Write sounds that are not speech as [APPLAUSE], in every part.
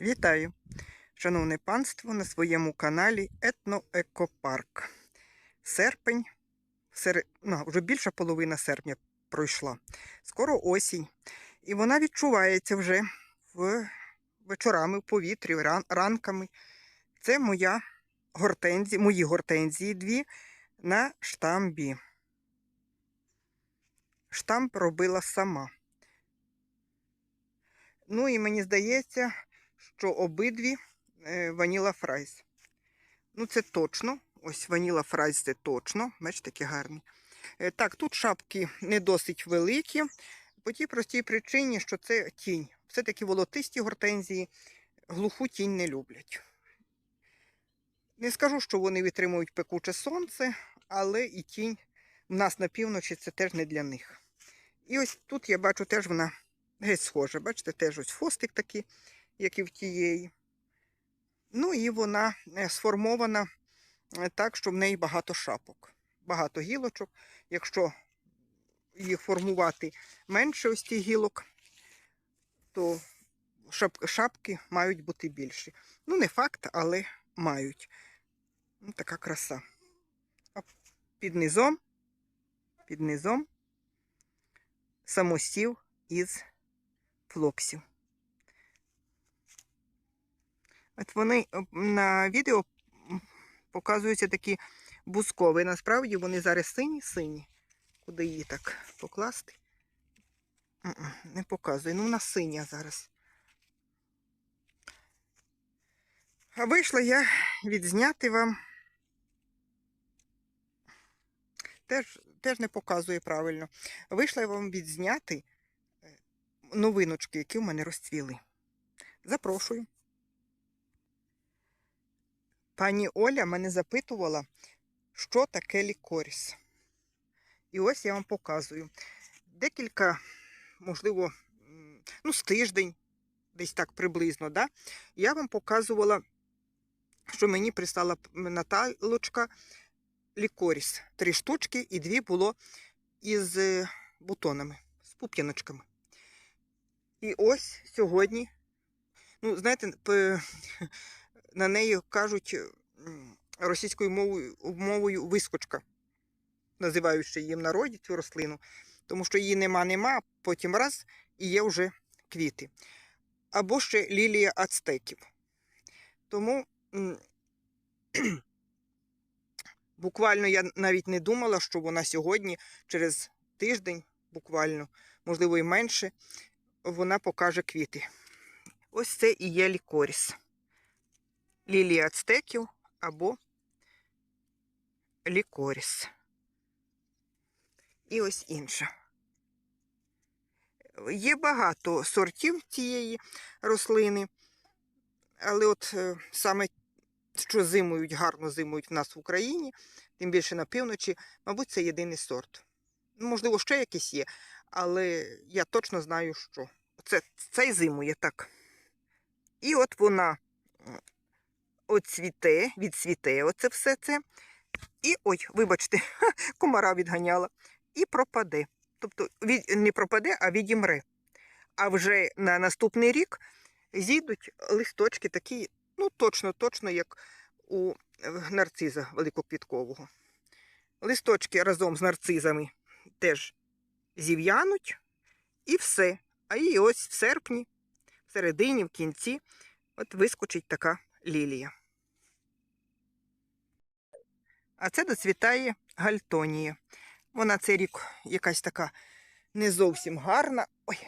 Вітаю, шановне панство, на своєму каналі Етноекопарк. Серпень, сер... ну, вже більша половина серпня пройшла. Скоро осінь. І вона відчувається вже в... вечорами в повітрі, ран... ранками. Це моя гортензія, мої гортензії дві на штамбі. Штамп робила сама. Ну і мені здається, що обидві е, ваніла фрайс. Ну, це точно. Ось ваніла фрайс це точно. Бачите, такі гарні. Е, Так, тут шапки не досить великі, по тій простій причині, що це тінь. Все-таки волотисті гортензії глуху тінь не люблять. Не скажу, що вони витримують пекуче сонце, але і тінь в нас на півночі це теж не для них. І ось тут я бачу теж вона геть схожа. Бачите, теж ось хвостик такий, як і в тієї. Ну і вона е, сформована е, так, що в неї багато шапок, багато гілочок. Якщо їх формувати менше ось тих гілок, то шапки мають бути більші. Ну, не факт, але мають. Ну, така краса. А під низом, під низом самосів із флоксів. От вони е, на відео показуються такі бускові. Насправді вони зараз сині-сині. Куди її так покласти? Не показує. Ну, вона синя зараз. А вийшла я відзняти вам. Теж, теж не показує правильно. Вийшла я вам відзняти е, новиночки, які в мене розцвіли. Запрошую. Пані Оля мене запитувала, що таке лікоріс. І ось я вам показую. Декілька, можливо, ну, з тиждень, десь так приблизно, да? я вам показувала, що мені прислала п- Наталочка лікоріс. Три штучки і дві було із е, бутонами, з пуп'яночками. І ось сьогодні, ну, знаєте, [LAUGHS] на неї кажуть російською мовою, мовою вискочка, називаючи її в народі цю рослину, тому що її нема, нема, потім раз і є вже квіти. Або ще лілія ацтеків. Тому [CLEARS THROAT] буквально я навіть не думала, що вона сьогодні, через тиждень, буквально, можливо, і менше, вона покаже квіти. Ось це і є лікоріс. Лілія ацтеків або лікоріс. І ось інша. Є багато сортів цієї рослини, але от е, саме що зимують, гарно зимують в нас в Україні, тим більше на півночі, мабуть, це єдиний сорт. Можливо, ще якийсь є, але я точно знаю, що це, цей зимує так. І от вона оцвіте, відцвіте оце все це. І ой, вибачте, [LAUGHS] комара відганяла. І пропаде. Тобто від, не пропаде, а відімре. А вже на наступний рік зійдуть листочки такі, ну точно, точно, як у е, нарциза великоквіткового. Листочки разом з нарцизами теж зів'януть, і все. А і ось в серпні, в середині, в кінці, от вискочить така лілія. А це доцвітає гальтонія. Вона цей рік якась така не зовсім гарна. Ой,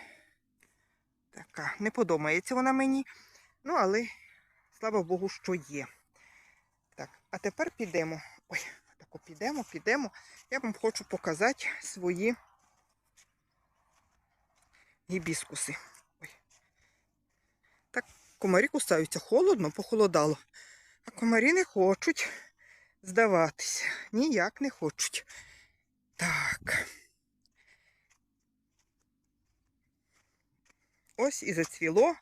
така, не подобається вона мені. Ну, але слава Богу, що є. Так, а тепер підемо. Ой, тако підемо, підемо. Я вам хочу показати свої гібіскуси. Ой. Так, комарі кусаються, холодно, похолодало. А комарі не хочуть здаватися. Ніяк не хочуть. Так. Ось і зацвіло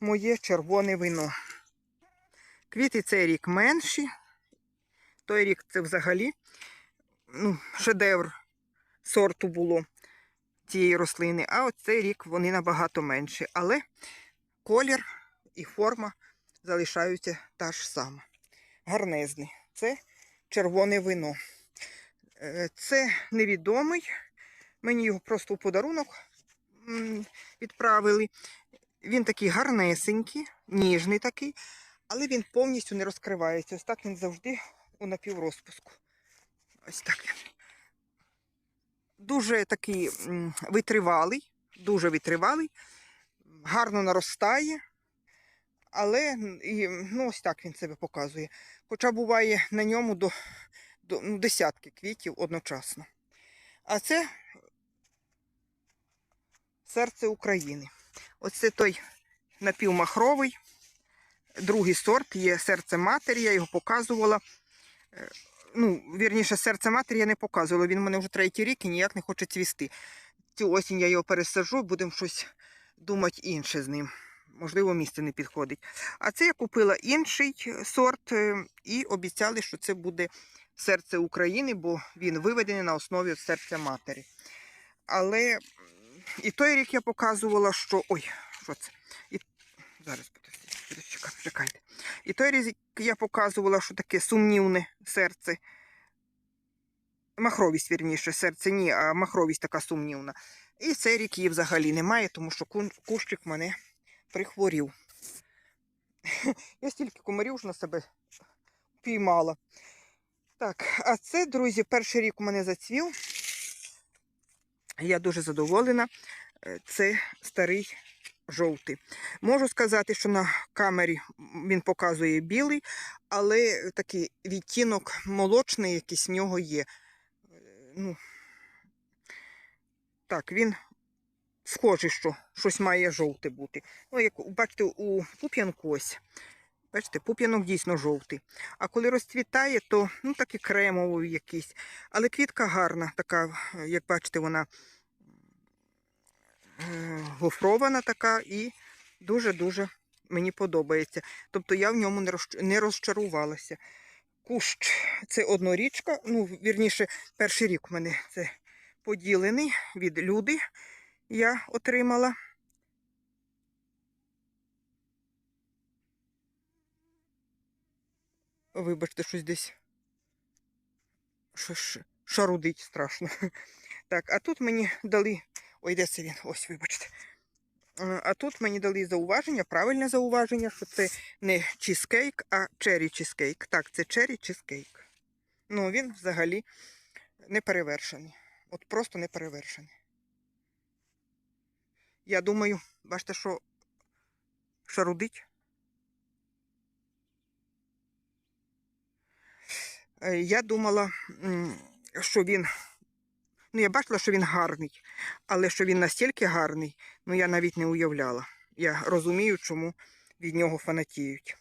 моє червоне вино. Квіти цей рік менші. Той рік це взагалі ну, шедевр сорту було цієї рослини, а от цей рік вони набагато менші. Але колір і форма залишаються та ж сама. Гарнезний. Це червоне вино. Е, Це невідомий. Мені його просто в подарунок відправили. Він такий гарнесенький, ніжний такий, але він повністю не розкривається. Ось так він завжди у напіврозпуску. Ось так він. Дуже такий витривалий, дуже витривалий, гарно наростає, але і, ну, ось так він себе показує. Хоча буває на ньому до, до ну, десятки квітів одночасно. А це серце України. Оце той напівмахровий, другий сорт є серце матері, я його показувала. Е, Ну, вірніше, серце матері я не показувала. Він мене вже третій рік і ніяк не хоче цвісти. Цю осінь я його пересаджу, будемо щось думати інше з ним. Можливо, місце не підходить. А це я купила інший сорт е, і обіцяли, що це буде серце України, бо він виведений на основі серця матері. Але і той рік я показувала, що. Ой, що це? І... Зараз чекайте. І той рік я показувала, що таке сумнівне серце. Махровість, вірніше, серце ні, а махровість така сумнівна. І цей рік її взагалі немає, тому що кущик мене прихворів. [LAUGHS] Я стільки комарів ж на себе піймала. Так, а це, друзі, перший рік у мене зацвів. Я дуже задоволена. Е, Це старий жовтий. Можу сказати, що на камері він показує білий, але такий відтінок молочний якийсь в нього є. Е, Ну, так, він схожий, що щось має жовте бути. Ну, як бачите, у пуп'янку ось. Бачите, пуп'янок дійсно жовтий. А коли розцвітає, то ну, такий кремовий якийсь. Але квітка гарна, така, як бачите, вона е, гофрована така і дуже-дуже мені подобається. Тобто я в ньому не розчарувалася. Кущ це однорічка, ну, вірніше, перший рік у мене це поділений від люди. Я отримала. Вибачте, щось десь шарудить страшно. [LAUGHS] Так, а тут мені дали. Ой, де це він? Ось, вибачте. Е, А тут мені дали зауваження, правильне зауваження, що це не чізкейк, а чері чізкейк. Так, це чері чізкейк. Ну, він взагалі не перевершений. От просто не перевершений. Я думаю, бачите, що шарудить. Е, Я думала, що він. Ну, я бачила, що він гарний, але що він настільки гарний, ну я навіть не уявляла. Я розумію, чому від нього фанатіють.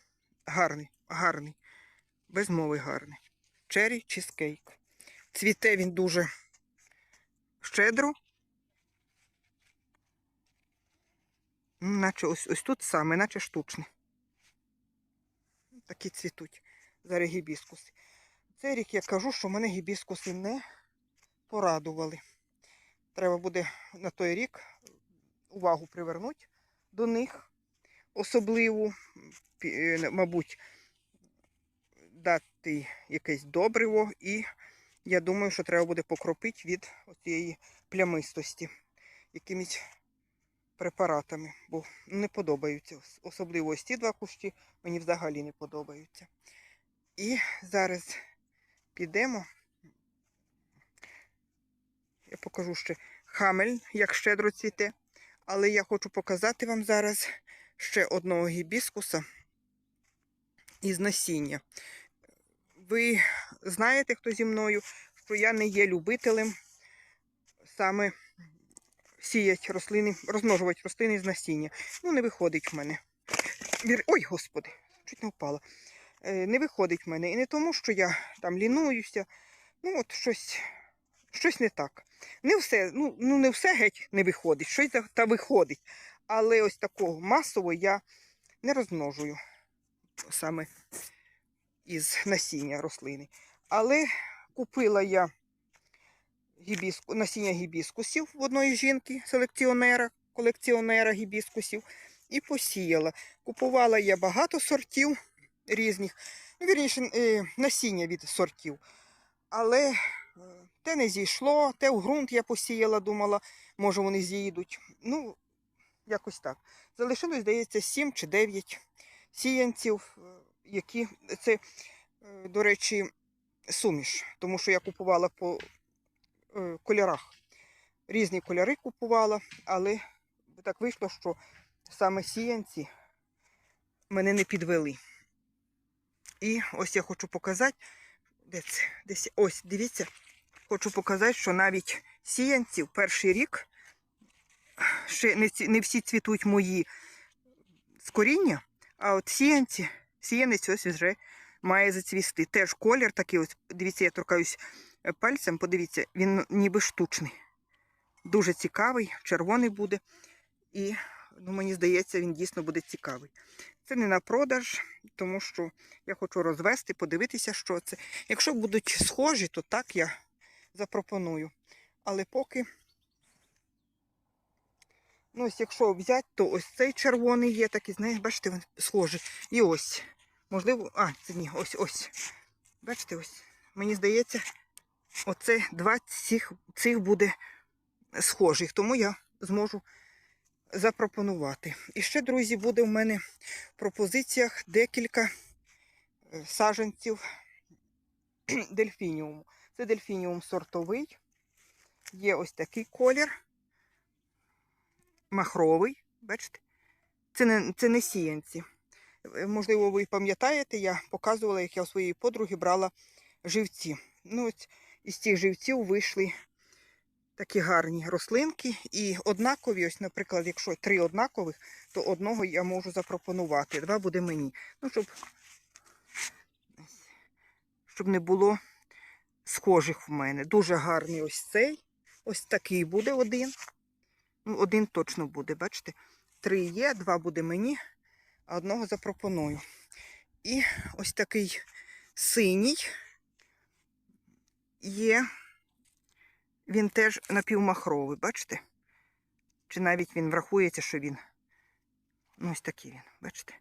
Гарний, гарний, без мови гарний. Черрі чизкейк. Цвіте він дуже щедро. Наче ось, ось тут саме, наче штучне. Такі цвітуть. Зараз гібіскуси. Цей рік я кажу, що мене гібіскуси не порадували. Треба буде на той рік увагу привернути до них. Особливу, е, мабуть, дати якесь добриво, і я думаю, що треба буде покропити від цієї плямистості якимись препаратами, бо не подобаються. Особливо ось ці два кущі мені взагалі не подобаються. І зараз підемо. Я покажу ще хамель, як щедро цвіте. Але я хочу показати вам зараз ще одного гібіскуса із насіння. Ви знаєте, хто зі мною, що я не є любителем саме сіять рослини, розмножувати рослини з насіння. Ну, не виходить в мене. Ой, господи, чуть не впала. Е, Не виходить в мене. І не тому, що я там лінуюся. Ну, от щось, щось не так. Не все, ну, ну не все геть не виходить, щось та- виходить. Але ось такого масово я не розмножую саме із насіння рослини. Але купила я гібіску, насіння гібіскусів в одної жінки, селекціонера, колекціонера гібіскусів. і посіяла. Купувала я багато сортів різних, ну, вірніше, е, насіння від сортів. Але е, те не зійшло, те в ґрунт я посіяла, думала, може вони з'їдуть. Ну, якось так. Залишилось, здається, 7 чи 9 сіянців, е, які це, до речі, суміш, тому що я купувала по кольорах. Різні кольори купувала, але так вийшло, що саме сіянці мене не підвели. І ось я хочу показати, де це? Десь ось, дивіться, хочу показати, що навіть сіянці в перший рік ще не, не всі цвітуть мої з коріння, а от сіянці, сіянець ось вже має зацвісти. Теж колір такий, ось, дивіться, я торкаюсь е, пальцем, подивіться, він ніби штучний. Дуже цікавий, червоний буде. І ну, мені здається, він дійсно буде цікавий. Це не на продаж, тому що я хочу розвести, подивитися, що це. Якщо будуть схожі, то так я запропоную. Але поки, ну ось якщо взяти, то ось цей червоний є такий, знаєш, бачите, він схожий. І ось. Можливо, а, це ні, ось ось. Бачите, ось. Мені здається, оце два цих, цих буде схожих, тому я зможу запропонувати. І ще, друзі, буде в мене в пропозиціях декілька е, саджанців [CLEARS THROAT] дельфініуму. Це дельфініум сортовий. Є ось такий колір. Махровий. Бачите? Це не, це не сіянці. Е, Можливо, ви пам'ятаєте, я показувала, як я у своєї подруги брала живці. Ну, ось із цих живців вийшли такі гарні рослинки. І однакові, ось, наприклад, якщо три однакових, то одного я можу запропонувати. Два буде мені. Ну, щоб, щоб не було схожих в мене. Дуже гарний ось цей. Ось такий буде один. Ну, один точно буде, бачите? Три є, два буде мені, а одного запропоную. І ось такий синій є. Він теж напівмахровий, бачите? Чи навіть він врахується, що він. Ну, ось такий він, бачите?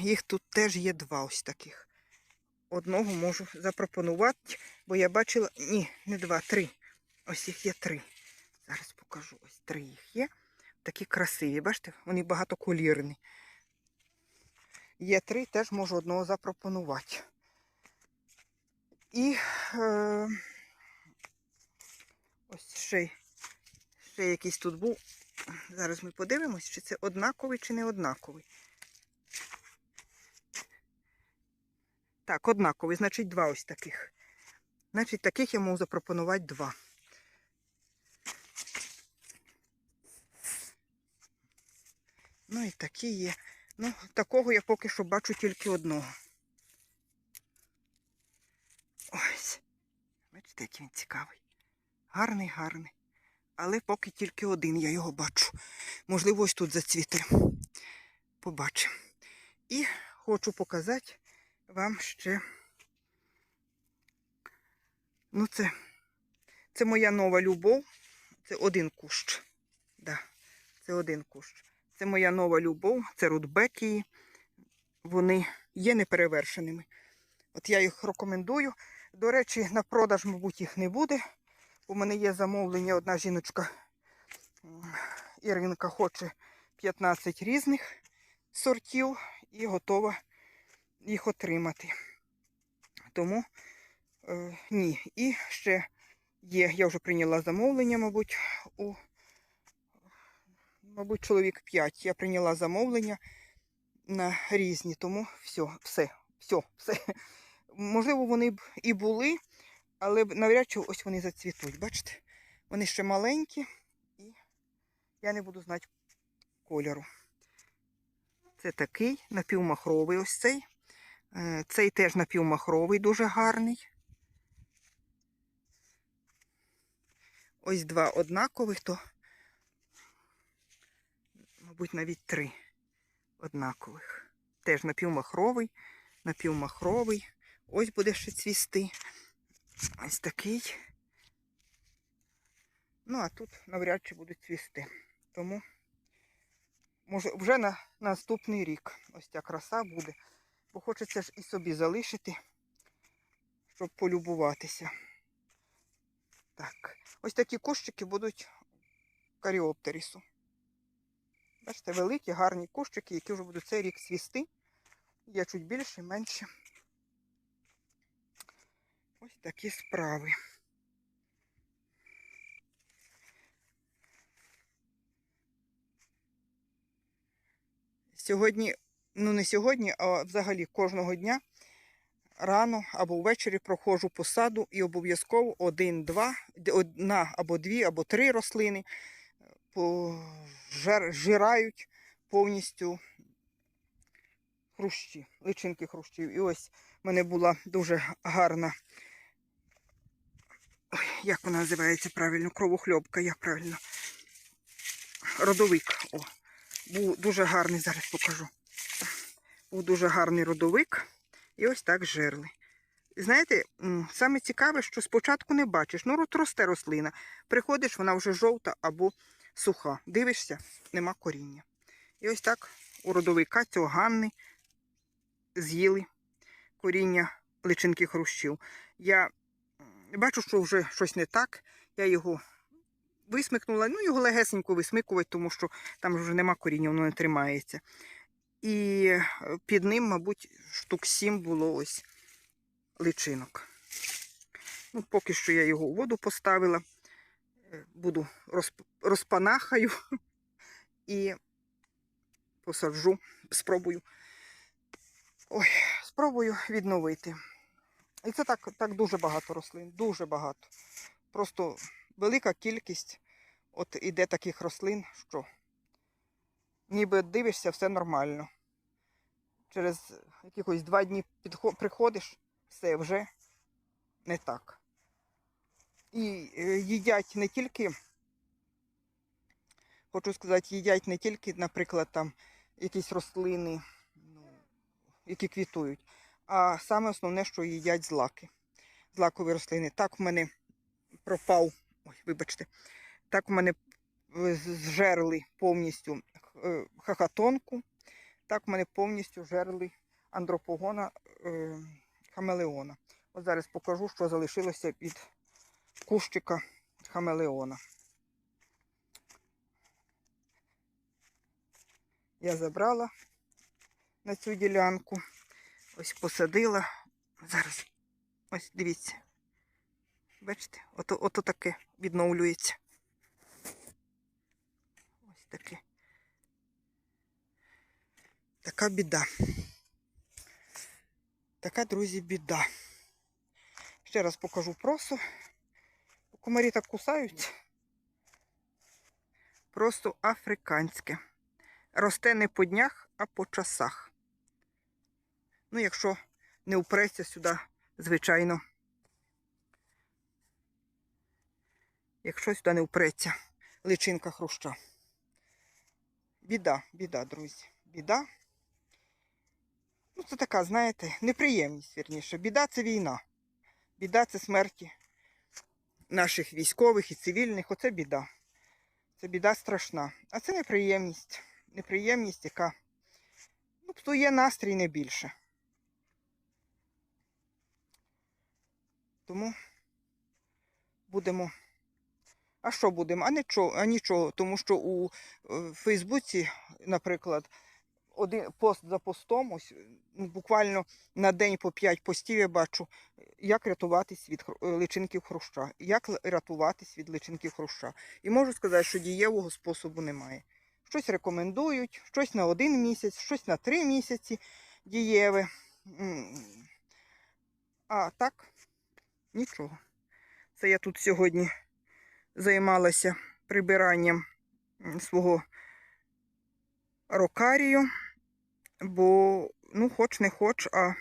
Їх тут теж є два ось таких. Одного можу запропонувати, бо я бачила. Ні, не два, три. Ось їх є три. Зараз покажу. Ось три їх є. Такі красиві, бачите? Вони багатоколірні. Є три, теж можу одного запропонувати. І е, ось ще, ще якийсь тут був. Зараз ми подивимось, чи це однаковий, чи не однаковий. Так, однаковий, значить, два ось таких. Значить, таких я можу запропонувати два. Ну і такі є. Ну, такого я поки що бачу тільки одного. Ось. Бачите, який він цікавий. Гарний, гарний. Але поки тільки один я його бачу. Можливо, ось тут зацвіте. Побачимо. І хочу показати вам ще. Ну, це, це моя нова любов. Це один кущ. Да, це один кущ. Це моя нова любов, це рудбекії. Вони є неперевершеними. От я їх рекомендую. До речі, на продаж, мабуть, їх не буде. У мене є замовлення, одна жіночка Іринка хоче 15 різних сортів і готова їх отримати. Тому е, ні. І ще є, я вже прийняла замовлення, мабуть, у мабуть, чоловік 5. Я прийняла замовлення на різні, тому все, все, все, все. Можливо, вони б і були, але навряд чи ось вони зацвітуть. Бачите? Вони ще маленькі, і я не буду знати кольору. Це такий напівмахровий ось цей. Е, Цей теж напівмахровий, дуже гарний. Ось два однакових, то мабуть, навіть три однакових. Теж напівмахровий, напівмахровий. Ось буде ще цвісти. Ось такий. Ну, а тут навряд чи будуть цвісти. Тому може, вже на наступний рік. Ось ця краса буде. Бо хочеться ж і собі залишити, щоб полюбуватися. Так, ось такі кущики будуть каріоптерісу. Бачите, великі, гарні кущики, які вже будуть цей рік свісти. Є чуть більше, менше. Ось такі справи. Сьогодні, ну не сьогодні, а взагалі кожного дня рано або ввечері проходжу по саду і обов'язково один-два, одна або дві, або три рослини пожирають повністю хрущі, личинки хрущів. І ось в мене була дуже гарна, як вона називається правильно, кровохльобка, як правильно. Родовик. О, був дуже гарний, зараз покажу. Був дуже гарний родовик. І ось так жерли. Знаєте, саме цікаве, що спочатку не бачиш. Ну, росте рослина. Приходиш, вона вже жовта або суха. Дивишся, нема коріння. І ось так у родовика цього Ганни з'їли коріння личинки хрущів. Я бачу, що вже щось не так. Я його висмикнула, ну його легесенько висмикувати, тому що там вже нема коріння, воно не тримається. І е, під ним, мабуть, штук сім було ось личинок. Ну, поки що я його у воду поставила, Е, буду розп... розпанахаю [LAUGHS] і посаджу, спробую. Ой, спробую відновити. І це так, так дуже багато рослин, дуже багато. Просто велика кількість от іде таких рослин, що ніби дивишся, все нормально. Через якихось два дні приходиш, все вже не так. І е, їдять не тільки, хочу сказати, їдять не тільки, наприклад, там якісь рослини, ну, які квітують, а саме основне, що їдять злаки. Злакові рослини. Так в мене пропав, ой, вибачте, так в мене е, зжерли повністю е, хахатонку, так в мене повністю жерли андропогона е, хамелеона. От зараз покажу, що залишилося від кущика хамелеона. Я забрала на цю ділянку, ось посадила. Зараз, ось дивіться. Бачите, ото, ото таке відновлюється. Ось таке. Така біда. Така, друзі, біда. Ще раз покажу просу. Комарі так кусають. Просто африканське. Росте не по днях, а по часах. Ну, якщо не упреться сюди, звичайно. Якщо сюди не упреться личинка хруща. Біда, біда, друзі. Біда. Ну, це така, знаєте, неприємність, вірніше. Біда це війна. Біда це смерті наших військових і цивільних. Оце біда. Це біда страшна. А це неприємність. Неприємність, яка ну, псує настрій не більше. Тому будемо. А що будемо? А нічого, а нічого. Тому що у е, Фейсбуці, наприклад, один пост за постом, ось ну, буквально на день по 5 постів я бачу, як рятуватись від е, личинків хруща, як рятуватись від личинків хруща. І можу сказати, що дієвого способу немає. Щось рекомендують, щось на один місяць, щось на три місяці дієве. А так, нічого. Це я тут сьогодні займалася прибиранням свого рокарію, бо, ну, хоч не хоч, а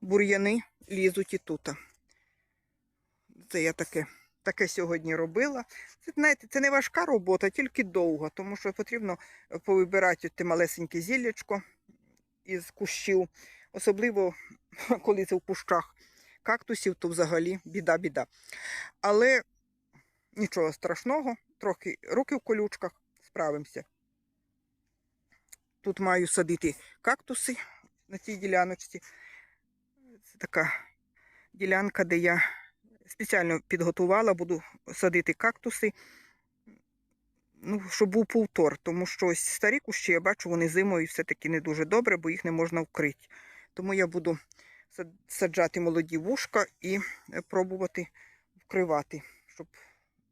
бур'яни лізуть і тут. Це я таке, таке сьогодні робила. Це, знаєте, це не важка робота, тільки довга, тому що потрібно повибирати те малесеньке зіллячко із кущів, особливо [LAUGHS] коли це в кущах кактусів, то взагалі біда-біда. Але нічого страшного, трохи руки в колючках, справимося. тут маю садити кактуси на цій діляночці. Це така ділянка, де я спеціально підготувала, буду садити кактуси. Ну, щоб був повтор, тому що ось старі кущі, я бачу, вони зимою все-таки не дуже добре, бо їх не можна вкрити. Тому я буду саджати молоді вушка і е, пробувати вкривати, щоб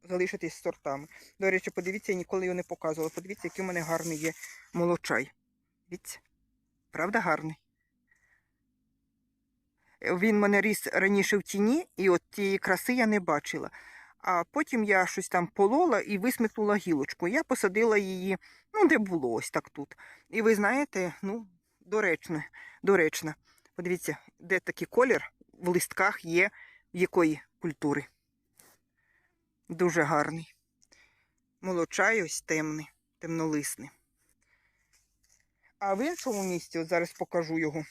залишитись сортами. До речі, подивіться, я ніколи його не показувала. Подивіться, який у мене гарний є молочай. Дивіться, правда гарний? Е, Він мене ріс раніше в тіні, і от тієї краси я не бачила. А потім я щось там полола і висмикнула гілочку. Я посадила її, ну, де було, ось так тут. І ви знаєте, ну, доречно, доречно. Подивіться, де такий колір в листках є в якої культури. Дуже гарний. Молочай ось темний, темнолисний. А в іншому місці, от зараз покажу його,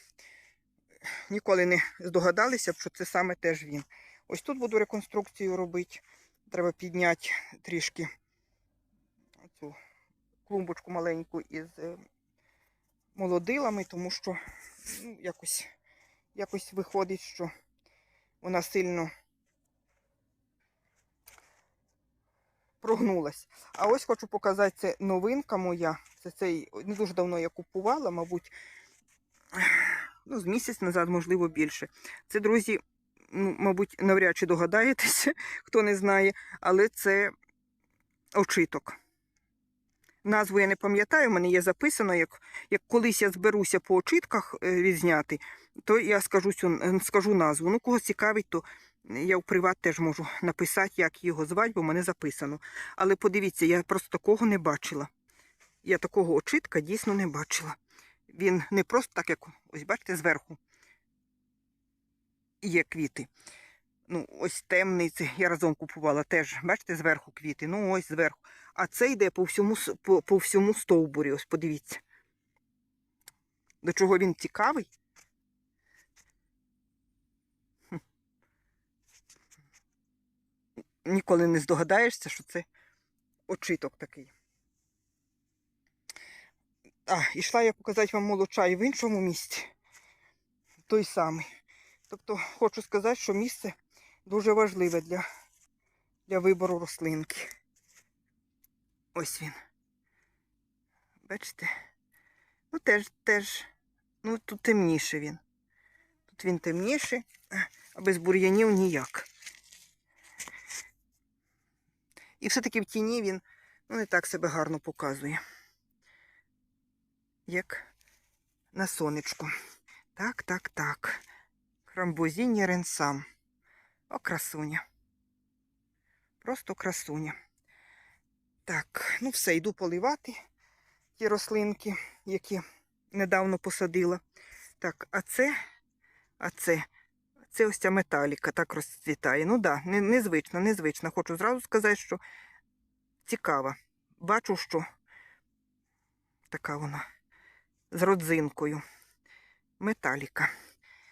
ніколи не здогадалися б, що це саме теж він. Ось тут буду реконструкцію робити. Треба підняти трішки цю клумбочку маленьку із е, молодилами, тому що ну, якось, якось виходить, що вона сильно прогнулась. А ось хочу показати, це новинка моя. Це цей не дуже давно я купувала, мабуть, ну, з місяць назад, можливо, більше. Це, друзі, ну, мабуть, навряд чи догадаєтеся, [LAUGHS] хто не знає, але це очиток. Назву я не пам'ятаю, в мене є записано, як, як колись я зберуся по очитках е, відзняти, то я скажу, цю, е, скажу назву. Ну, кого цікавить, то я в приват теж можу написати, як його звати, бо мене записано. Але подивіться, я просто такого не бачила. Я такого очитка дійсно не бачила. Він не просто так, як ось бачите, зверху є квіти. Ну, ось темний, це я разом купувала теж. Бачите, зверху квіти. Ну, ось зверху. А це йде по всьому, по, по всьому стовбурі. Ось подивіться. До чого він цікавий? Хм. Ніколи не здогадаєшся, що це очиток такий. А, ішла я показати вам молочай в іншому місці. Той самий. Тобто хочу сказати, що місце дуже важливе для, для вибору рослинки. Ось він. Бачите? Ну, теж, теж, ну тут темніше він. Тут він темніше, а без бур'янів ніяк. І все-таки в тіні він ну, не так себе гарно показує. Як на сонечку. Так, так, так. Крамбузіння ренсам. О, красуня. Просто красуня. Так, ну все, йду поливати ті рослинки, які недавно посадила. Так, а це, а це, це ось ця металіка так розцвітає. Ну так, да, не, незвично, незвично. Хочу зразу сказати, що цікава. Бачу, що така вона з родзинкою. Металіка.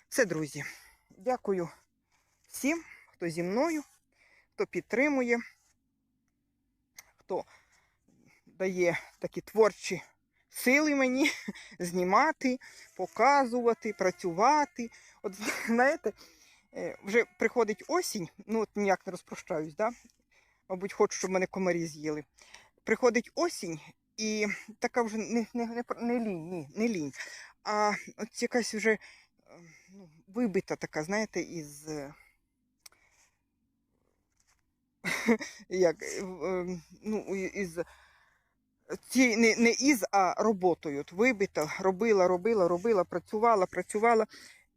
Все, друзі. Дякую всім, хто зі мною, хто підтримує, хто дає такі творчі сили мені [LAUGHS] знімати, показувати, працювати. От [LAUGHS] знаєте, е, вже приходить осінь, ну от ніяк не розпрощаюсь, да? мабуть, хочу, щоб мене комарі з'їли. Приходить осінь, і така вже не, не, не, не лінь, ні, не лінь. А от якась вже е, ну, вибита така, знаєте, із. Е, [LAUGHS] Як, е, в- е, ну, із ці, не, не із, а роботою. От вибита, робила, робила, робила, працювала, працювала.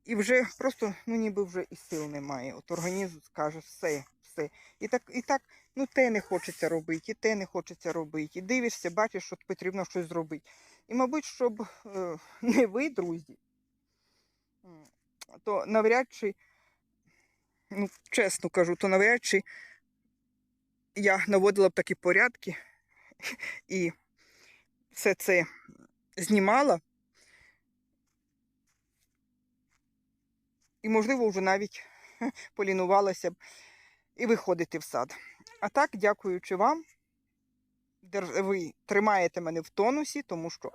І вже просто, ну ніби вже і сил немає. От організм скаже, все, все. І так, і так, ну те не хочеться робити, і те не хочеться робити. І дивишся, бачиш, що потрібно щось зробити. І, мабуть, щоб е, [LAUGHS] не ви, друзі, то навряд чи, ну, чесно кажу, то навряд чи я наводила б такі порядки [LAUGHS] і все це знімала. І, можливо, вже навіть [LAUGHS] полінувалася б і виходити в сад. А так, дякуючи вам, ви тримаєте мене в тонусі, тому що е,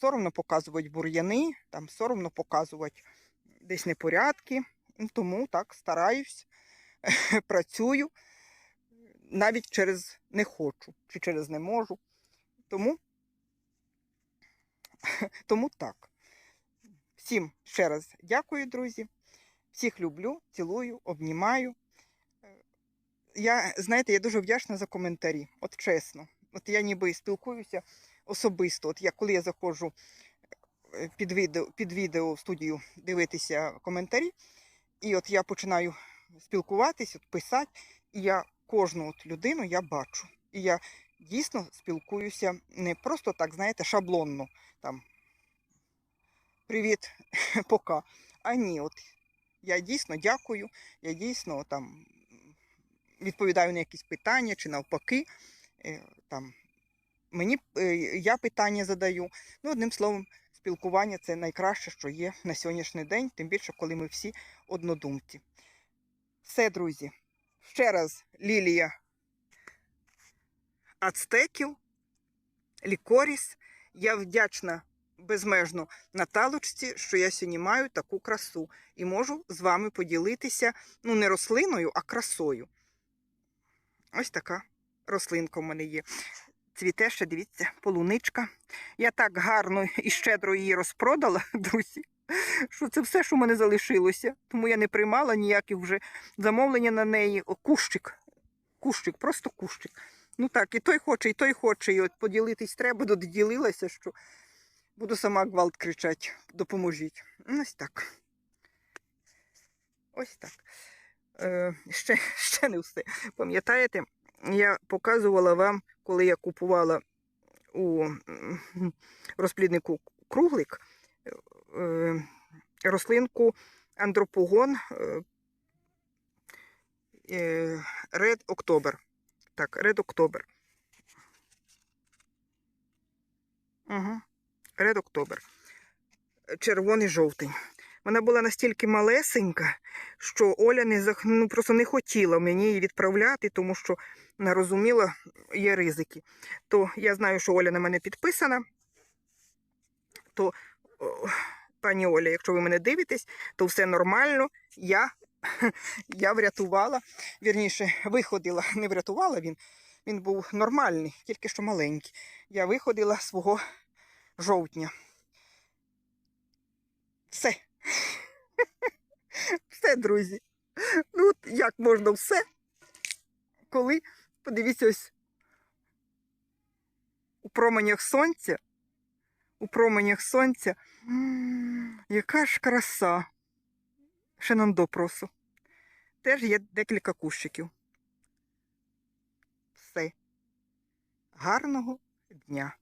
соромно показувати бур'яни, там соромно показувати десь непорядки. Ну, Тому так стараюсь, [LAUGHS] працюю навіть через не хочу чи через не можу. Тому, [LAUGHS] тому так. Всім ще раз дякую, друзі. Всіх люблю, цілую, обнімаю. Е, Я, знаєте, я дуже вдячна за коментарі. От чесно. От я ніби спілкуюся особисто. От я коли я заходжу е, під відео, під відео в студію дивитися коментарі, і от я починаю спілкуватись, от писати, і я кожну от людину я бачу. І я дійсно спілкуюся не просто так, знаєте, шаблонно там. Привіт, [LAUGHS] пока. А ні, от я дійсно дякую, я дійсно там відповідаю на якісь питання чи навпаки. е, Там, мені, е, я питання задаю. Ну, одним словом, спілкування це найкраще, що є на сьогоднішній день, тим більше, коли ми всі однодумці. Все, друзі. Ще раз Лілія Ацтеків, Лікоріс. Я вдячна безмежно Наталочці, що я сьогодні маю таку красу і можу з вами поділитися ну, не рослиною, а красою. Ось така рослинка в мене є. Цвіте ще, дивіться, полуничка. Я так гарно і щедро її розпродала, [LAUGHS] друзі, що це все, що в мене залишилося. Тому я не приймала ніяких вже замовлення на неї. О, кущик. Кущик, просто кущик. Ну так, і той хоче, і той хоче. І от поділитись треба, доділилася, що буду сама гвалт кричати. Допоможіть. Ну, Ось так. Ось так. Е, ще, ще не все. Пам'ятаєте, я показувала вам, коли я купувала у розпліднику круглик рослинку андропогон е, е, Red October. Так, Red October. Угу. Red October. Червоний жовтий. Вона була настільки малесенька, що Оля не зах... ну, просто не хотіла мені її відправляти, тому що вона розуміла, є ризики. То я знаю, що Оля на мене підписана. То, пані Оля, якщо ви мене дивитесь, то все нормально. Я, [LAUGHS] я врятувала, вірніше, виходила, не врятувала він. Він був нормальний, тільки що маленький. Я виходила свого жовтня. Все. [LAUGHS] Все, друзі. Ну, як можна все, коли, подивіться, ось у променях сонця, у променях сонця, яка ж краса. Шенандо просу. Теж є декілька кущиків. Все. Гарного дня.